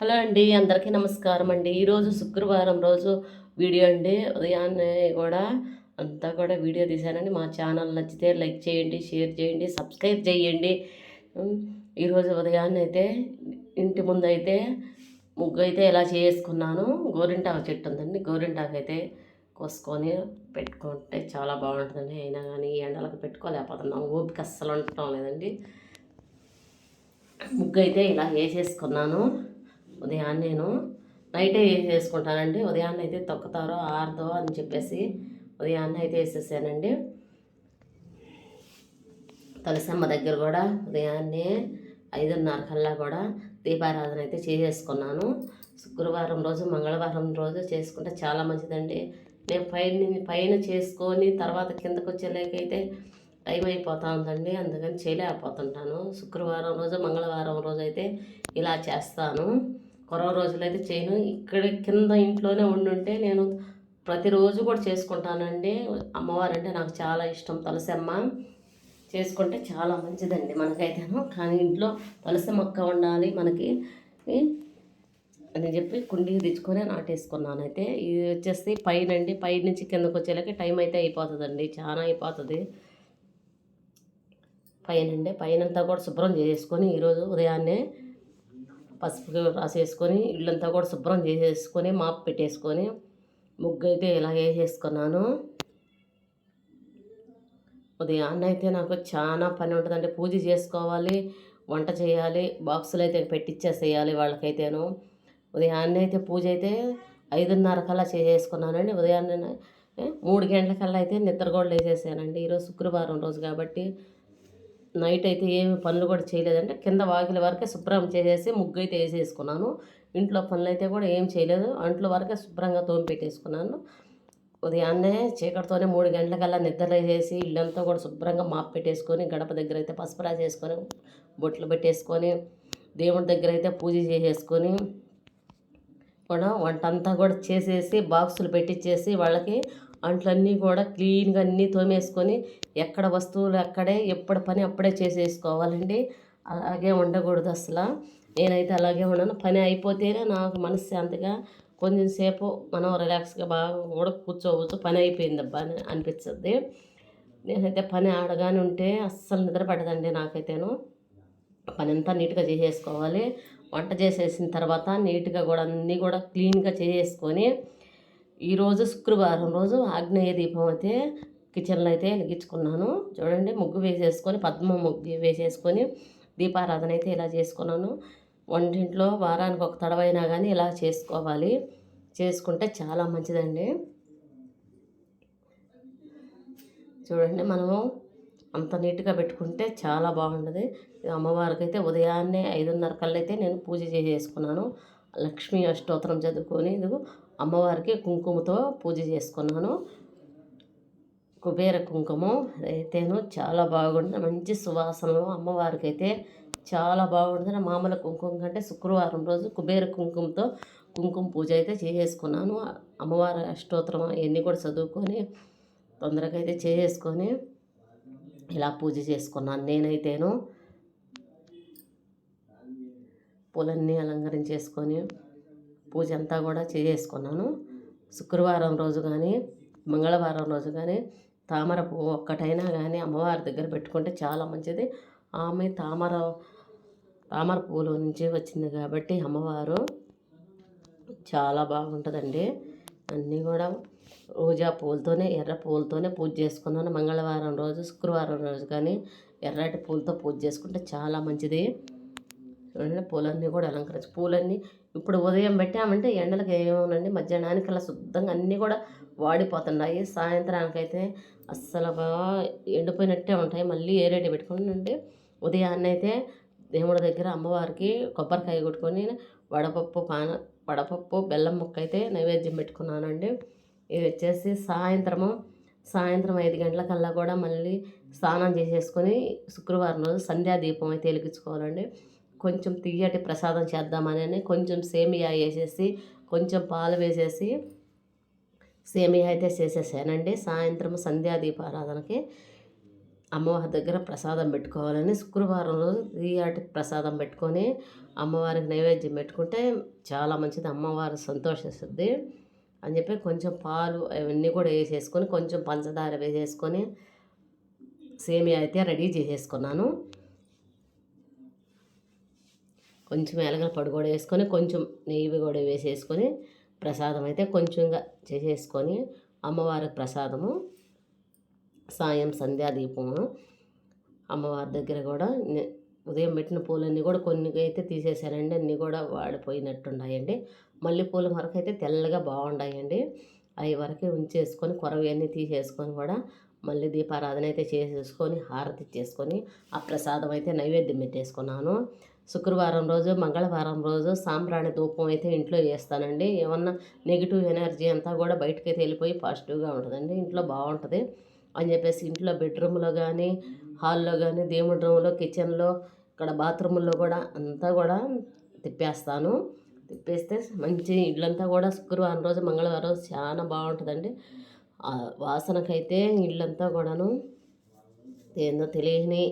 Hello అండి అందరికీ నమస్కారం అండి. ఈరోజు శుక్రవారం రోజు వీడియో అండి. ఉదయాన్నే కూడా అంతా కూడా వీడియో తీశానండి. మా ఛానల్ నచ్చితే లైక్ చేయండి షేర్ చేయండి సబ్స్క్రైబ్ చేయండి. ఈరోజు ఉదయాన్నే అయితే ఇంటి ముందు అయితే ముగ్గు అయితే ఎలా చేసుకున్నాను గోరింటాకు చెట్టు ఉందండి. గోరింటాకు అయితే కోసుకొని పెట్టుకుంటే చాలా బాగుంటుందండి. అయినా కానీ ఈ ఎండలకు పెట్టుకోలేకపోతున్నాం. ఓపిక అస్సలు ఉండటం లేదండి. ముగ్గు అయితే ఇలా వేసేసుకున్నాను. ఉదయాన్నే నేను నైటే వేసేసుకుంటానండి ఉదయాన్నే అయితే తొక్కుతారో ఆరుతో అని చెప్పేసి ఉదయాన్నే అయితే వేసేసానండి. తులసమ్మ దగ్గర కూడా ఉదయాన్నే ఐదున్నర కల్లా కూడా దీపారాధన అయితే చేసేసుకున్నాను. శుక్రవారం రోజు మంగళవారం రోజు చేసుకుంటే చాలా మంచిదండి. నేను పైన పైన చేసుకొని తర్వాత కిందకు వచ్చేలేకైతే టైం అయిపోతూ ఉందండి. అందుకని చేయలేకపోతుంటాను. శుక్రవారం రోజు మంగళవారం రోజు అయితే ఇలా చేస్తాను. కొరవ రోజులైతే చేయను. ఇక్కడ కింద ఇంట్లోనే ఉండుంటే నేను ప్రతిరోజు కూడా చేసుకుంటానండి. అమ్మవారు అంటే నాకు చాలా ఇష్టం. తులసమ్మ చేసుకుంటే చాలా మంచిదండి మనకైతేను. కానీ ఇంట్లో తులసి మొక్క ఉండాలి మనకి. అని చెప్పి కుండీకి తెచ్చుకొని నాటేసుకున్నాను అయితే ఇది వచ్చేసి పైన అండి పై నుంచి కిందకు వచ్చేలాకి టైం అయితే అయిపోతుందండి. చాలా అయిపోతుంది. పైనండి. పైనంతా కూడా శుభ్రం చేసుకొని ఈరోజు ఉదయాన్నే పసుపు రాసేసుకొని ఇల్లంతా కూడా శుభ్రం చేసేసుకొని మాప్ పెట్టేసుకొని ముగ్గు అయితే ఇలా వేసేసుకున్నాను. ఉదయాన్నే అయితే నాకు చాలా పని ఉంటుందంటే పూజ చేసుకోవాలి వంట చేయాలి బాక్సులు అయితే పెట్టిచ్చేసేయాలి వాళ్ళకైతేను. ఉదయాన్నే అయితే పూజ అయితే ఐదున్నర కల్లా చేసేసుకున్నానండి. ఉదయాన్నే మూడు గంటల కల్లా అయితే నిద్ర కూడా వేసేసానండి ఈరోజు శుక్రవారం రోజు కాబట్టి నైట్ అయితే ఏమి పనులు కూడా చేయలేదంటే కింద వాకిలి వరకే శుభ్రం చేసేసి ముగ్గు అయితే వేసేసుకున్నాను. ఇంట్లో పనులు అయితే కూడా ఏం చేయలేదు. అంట్ల వరకే శుభ్రంగా తోమి పెట్టేసుకున్నాను. ఉదయాన్నే చీకటితోనే మూడు గంటలకల్లా నిద్ర వేసేసి ఇల్లంతా కూడా శుభ్రంగా మాప్ పెట్టేసుకొని గడప దగ్గర అయితే పసుపు రాసేసుకొని బొట్లు పెట్టేసుకొని దేవుడి దగ్గర అయితే పూజ చేసేసుకొని కూడా వంట అంతా కూడా చేసేసి బాక్సులు పెట్టించేసి వాళ్ళకి అంట్లన్నీ కూడా క్లీన్గా అన్నీ తోమేసుకొని ఎక్కడ వస్తువులు అక్కడే ఎప్పుడు పని అప్పుడే చేసేసుకోవాలండి. అలాగే ఉండకూడదు అసలు. నేనైతే అలాగే ఉన్నాను. పని అయిపోతేనే నాకు మనశ్శాంతిగా కొంచెం సేపు మనం రిలాక్స్గా బాగా కూడా కూర్చోవచ్చు. పని అయిపోయింది అబ్బా అని అనిపించద్ది నేనైతే పని ఆడగానే ఉంటే అస్సలు నిద్ర పడదండి నాకైతేను. పని అంతా నీట్గా చేసేసుకోవాలి. వంట చేసేసిన తర్వాత నీట్గా కూడా అన్నీ కూడా క్లీన్గా చేసేసుకొని ఈరోజు శుక్రవారం రోజు ఆగ్నేయ దీపం అయితే కిచెన్లో అయితే వెలిగించుకున్నాను. చూడండి ముగ్గు వేసేసుకొని పద్మ ముగ్గు వేసేసుకొని దీపారాధన అయితే ఇలా చేసుకున్నాను. వంటింట్లో వారానికి ఒక తడవైనా కానీ ఇలా చేసుకోవాలి. చేసుకుంటే చాలా మంచిదండి. చూడండి మనము అంత నీట్గా పెట్టుకుంటే చాలా బాగుంటుంది. అమ్మవారికి అయితే ఉదయాన్నే ఐదున్నర కల్లా అయితే నేను పూజ చేసేసుకున్నాను. లక్ష్మీ అష్టోత్తరం చదువుకొని ఇదిగో అమ్మవారికి కుంకుమతో పూజ చేసుకున్నాను. కుబేర కుంకుమ అయితేను చాలా బాగుంటుంది మంచి సువాసనలు అమ్మవారికి అయితే చాలా బాగుంటుంది మామూలు కుంకుమ కంటే శుక్రవారం రోజు కుబేర కుంకుమతో కుంకుమ పూజ అయితే చేసుకున్నాను. అమ్మవారి అష్టోత్తరం అవన్నీ కూడా చదువుకొని తొందరగా అయితే చేసుకొని ఇలా పూజ చేసుకున్నాను నేనైతేను. పూలన్నీ అలంకరించేసుకొని పూజ అంతా కూడా చేసుకున్నాను శుక్రవారం రోజు కానీ మంగళవారం రోజు కానీ తామర పువ్వు ఒక్కటైనా కానీ అమ్మవారి దగ్గర పెట్టుకుంటే చాలా మంచిది. ఆమె తామర తామర పువ్వుల నుంచి వచ్చింది కాబట్టి అమ్మవారు చాలా బాగుంటుందండి. అన్నీ కూడా రోజా పూలతోనే ఎర్ర పూలతోనే పూజ చేసుకున్నాను. మంగళవారం రోజు శుక్రవారం రోజు కానీ ఎర్రటి పూలతో పూజ చేసుకుంటే చాలా మంచిది. చూడండి పూలన్నీ కూడా అలంకరించి పూలన్నీ ఇప్పుడు ఉదయం పెట్టామంటే ఎండలకు ఏమోనండి మధ్యాహ్నానికి అలా శుద్ధంగా అన్నీ కూడా వాడిపోతున్నాయి. సాయంత్రానికైతే అస్సలు బాగా ఎండిపోయినట్టే ఉంటాయి. మళ్ళీ ఏరేటి పెట్టుకుని ఉదయాన్నే అయితే దేవుడి దగ్గర అమ్మవారికి కొబ్బరికాయ కొట్టుకొని వడపప్పు పాన వడపప్పు బెల్లం ముక్క అయితే నైవేద్యం పెట్టుకున్నానండి. ఇది వచ్చేసి సాయంత్రము సాయంత్రం ఐదు గంటలకల్లా కూడా మళ్ళీ స్నానం చేసేసుకొని శుక్రవారం రోజు సంధ్యా దీపం అయితే వెలిగించుకోవాలండి. కొంచెం తియ్యటి ప్రసాదం చేద్దామని కొంచెం సేమియా వేసేసి కొంచెం పాలు వేసేసి సేమియా అయితే చేసేసానండి. సాయంత్రం సంధ్యా దీపారాధనకి అమ్మవారి దగ్గర ప్రసాదం పెట్టుకోవాలని శుక్రవారం రోజు తీయాటి ప్రసాదం పెట్టుకొని అమ్మవారికి నైవేద్యం పెట్టుకుంటే చాలా మంచిది అమ్మవారు సంతోషిస్తుంది అని చెప్పి కొంచెం పాలు అవన్నీ కూడా వేసేసుకొని కొంచెం పంచదార వేసేసుకొని సేమియా అయితే రెడీ చేసేసుకున్నాను. కొంచెం ఎలగల పొడి కూడా వేసుకొని కొంచెం నెయ్యి కూడా వేసేసుకొని ప్రసాదం అయితే కొంచెంగా చేసేసుకొని అమ్మవారికి ప్రసాదము. సాయం సంధ్యా దీపము. అమ్మవారి దగ్గర కూడా ఉదయం పెట్టిన పూలన్నీ కూడా కొన్ని అయితే తీసేసానండి అన్నీ కూడా వాడిపోయినట్టున్నాయండి. మల్లె పూల వరకు అయితే తెల్లగా బాగున్నాయండి అవి వరకే ఉంచేసుకొని కొరవి అన్నీ తీసేసుకొని కూడా మళ్ళీ దీపారాధన అయితే చేసేసుకొని హారతి ఇచ్చేసుకొని ఆ ప్రసాదం అయితే నైవేద్యం పెట్టేసుకున్నాను. శుక్రవారం రోజు మంగళవారం రోజు సాంబ్రాణి ధూపం అయితే ఇంట్లో చేస్తానండి ఏమన్నా నెగిటివ్ ఎనర్జీ అంతా కూడా బయటకైతే వెళ్ళిపోయి పాజిటివ్గా ఉంటుందండి. ఇంట్లో బాగుంటుంది అని చెప్పేసి ఇంట్లో బెడ్రూమ్లో కానీ హాల్లో కానీ దేవుడి రూమ్లో కిచెన్లో ఇక్కడ బాత్రూముల్లో కూడా అంతా కూడా తిప్పేస్తాను. తిప్పేస్తే మంచి ఇళ్ళంతా కూడా శుక్రవారం రోజు మంగళవారం రోజు చాలా బాగుంటుందండి. వాసనకైతే ఇళ్ళంతా కూడాను ఏందో తెలియని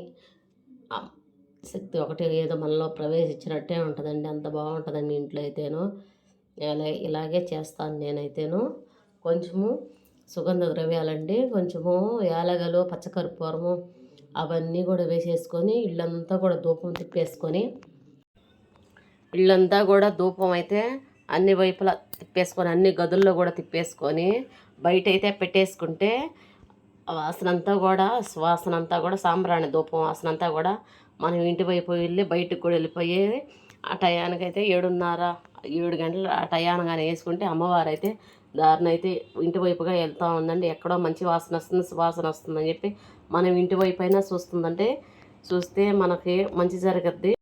శక్తి ఒకటి ఏదో మనలో ప్రవేశించినట్టే ఉంటుందండి. అంత బాగుంటుందండి ఇంట్లో అయితేను. ఇలా ఇలాగే చేస్తాను నేనైతేను. కొంచెము సుగంధ ద్రవ్యాలండి. కొంచెము యాలగలు పచ్చకర్పూరము అవన్నీ కూడా వేసేసుకొని ఇళ్ళంతా కూడా ధూపం తిప్పేసుకొని ఇళ్ళంతా కూడా ధూపం అయితే అన్ని వైపులా తిప్పేసుకొని అన్ని గదుల్లో కూడా తిప్పేసుకొని బయట అయితే పెట్టేసుకుంటే వాసనంతా వాసన అంతా కూడా సువాసన అంతా కూడా సాంబ్రాణి ధూపం వాసన అంతా కూడా మనం ఇంటి వైపు వెళ్ళి బయటకు కూడా వెళ్ళిపోయేది ఆ టయానికైతే ఏడున్నర ఏడు గంటలు ఆ టయానగానే వేసుకుంటే అమ్మవారు అయితే దారిని అయితే ఇంటి వైపుగా వెళ్తూ ఉందండి. ఎక్కడో మంచి వాసన వస్తుంది సువాసన వస్తుందని చెప్పి మనం ఇంటి వైపు అయినా చూస్తుందంటే చూస్తే మనకి మంచి జరగద్ది.